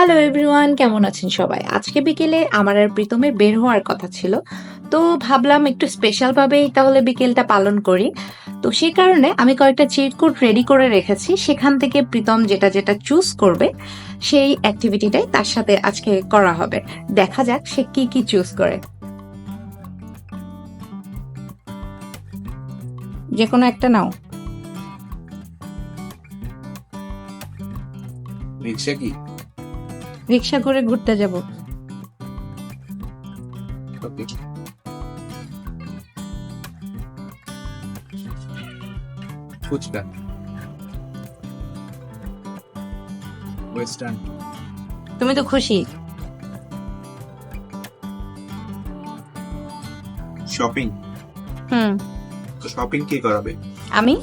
Hello everyone কেমন আছেন সবাই? আজকে বিকেলে আমার আর প্রীতমের বের হওয়ার কথা ছিল। তো ভাবলাম একটু স্পেশাল ভাবেই তাহলে বিকেলটা পালন করি। তো সেই কারণে আমি কয়েকটা চিট কোড রেডি করে রেখেছি। সেখান থেকে প্রীতম যেটা যেটা চুজ করবে, সেই অ্যাক্টিভিটিটাই তার সাথে আজকে করা হবে। দেখা যাক সে কি কি চুজ করে। যে কোনো একটা নাও। রিক্সা কি? রিক্সা করে ঘুরতে যাব। ফুচকা। ওয়েস্টার্ন। তুমি তো খুশি। শপিং। হুম। তো শপিং কে করাবে? আমি?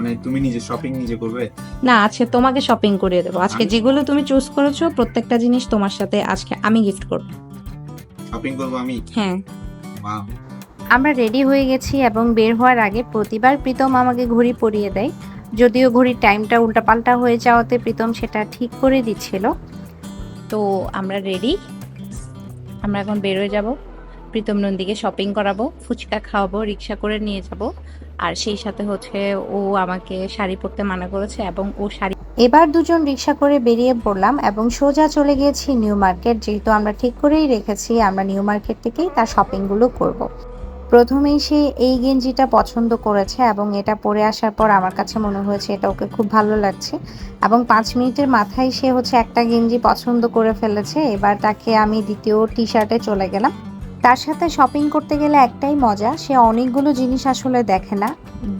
মানে তুমি নিজে শপিং নিজে করবে? না আজকে তোমাকে শপিং করিয়ে দেবো। আজকে যেগুলো তুমি চুজ করেছ প্রত্যেকটা জিনিস তোমার সাথে আজকে আমি গিফট করব। শপিং করব আমি? হ্যাঁ। মা আমরা রেডি হয়ে গেছি এবং বের হওয়ার আগে প্রতিবার প্রীতম আমাকে ঘড়ি পরিয়ে দেয়। যদিও ঘড়ির টাইমটা উল্টাপাল্টা হয়ে যাওয়াতে প্রীতম সেটা ঠিক করে দিচ্ছিল। তো আমরা রেডি আমরা এখন বেরোয় যাব। প্রীতম নন্দীকে শপিং করাবো, ফুচকা খাওয়াবো, রিক্সা করে নিয়ে যাব। আর সেই সাথে হচ্ছে ও আমাকে শাড়ি পরতে মানা করেছে এবং ও শাড়ি এবার দুজন রিক্সা করে বেরিয়ে পড়লাম এবং সোজা চলে গিয়েছি নিউ মার্কেট, যেহেতু আমরা ঠিক করেই রেখেছি, আমরা নিউ মার্কেট থেকেই তার শপিংগুলো করব। প্রথমেই সে এই গেঞ্জিটা পছন্দ করেছে এবং এটা পরে আসার পর আমার কাছে মনে হয়েছে এটা ওকে খুব ভালো লাগছে এবং পাঁচ মিনিটের মাথায় সে হচ্ছে একটা গেঞ্জি পছন্দ করে ফেলেছে। এবার তাকে আমি দ্বিতীয় টি শার্টে চলে গেলাম। তার সাথে শপিং করতে গেলে একটাই মজা, সে অনেকগুলো জিনিস আসলে দেখে না।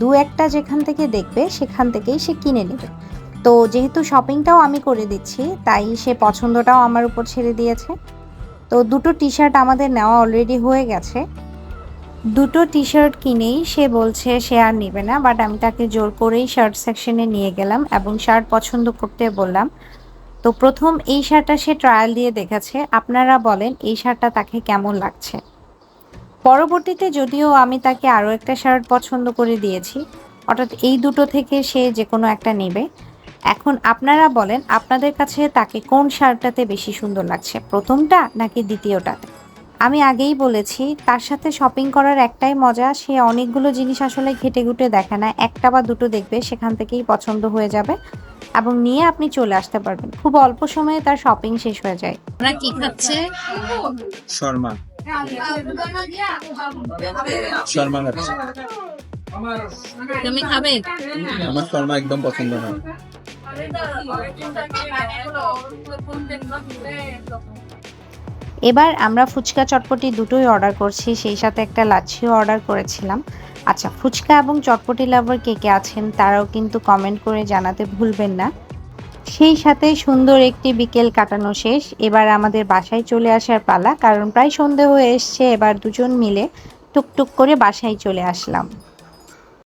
দু একটা যেখান থেকে দেখবে, সেখান থেকেই সে কিনে নেবে। তো যেহেতু শপিংটাও আমি করে দিচ্ছি, তাই সে পছন্দটাও আমার উপর ছেড়ে দিয়েছে। তো দুটো টি শার্ট আমাদের নেওয়া অলরেডি হয়ে গেছে। দুটো টি শার্ট কিনেই সে বলছে, সে আর নেবে না। বাট আমি তাকে জোর করেই শার্ট সেকশনে নিয়ে গেলাম এবং শার্ট পছন্দ করতে বললাম। তো প্রথম এই শার্টটা সে ট্রায়াল দিয়ে দেখেছে। আপনারা বলেন এই শার্টটা তাকে কেমন লাগছে। পরবর্তীতে যদিও আমি তাকে আরও একটা শার্ট পছন্দ করে দিয়েছি, অর্থাৎ এই দুটো থেকে সে যে কোনো একটা নেবে। এখন আপনারা বলেন, আপনাদের কাছে তাকে কোন শার্টটাতে বেশি সুন্দর লাগছে, প্রথমটা নাকি দ্বিতীয়টাতে? আমি আগেই বলেছি, তার সাথে শপিং করার একটাই মজা, সে অনেকগুলো জিনিস আসলে ঘেটে ঘুটে দেখে না। একটা বা দুটো দেখবে, সেখান থেকেই পছন্দ হয়ে যাবে। এবং নিয়ে আপনি চলে আসতে পারবেন। খুব অল্প সময়ে তার শপিং শেষ হয়ে যায়। ওরা কি খাচ্ছে? শর্মা। শর্মা খাচ্ছে। তুমি খাবে? আমার শর্মা একদম পছন্দ নয় এবার আমরা ফুচকা চটপটি দুটোই অর্ডার করছি। সেই সাথে একটা লাচ্ছিও অর্ডার করেছিলাম। আচ্ছা ফুচকা এবং চটপটি লাভার কে কে আছেন তারাও কিন্তু কমেন্ট করে জানাতে ভুলবেন না। সেই সাথে সুন্দর একটি বিকেল কাটানো শেষ। এবার আমাদের বাসায় চলে আসার পালা, কারণ প্রায় সন্ধে হয়ে এসছে, এবার দুজন মিলে টুকটুক করে বাসায় চলে আসলাম।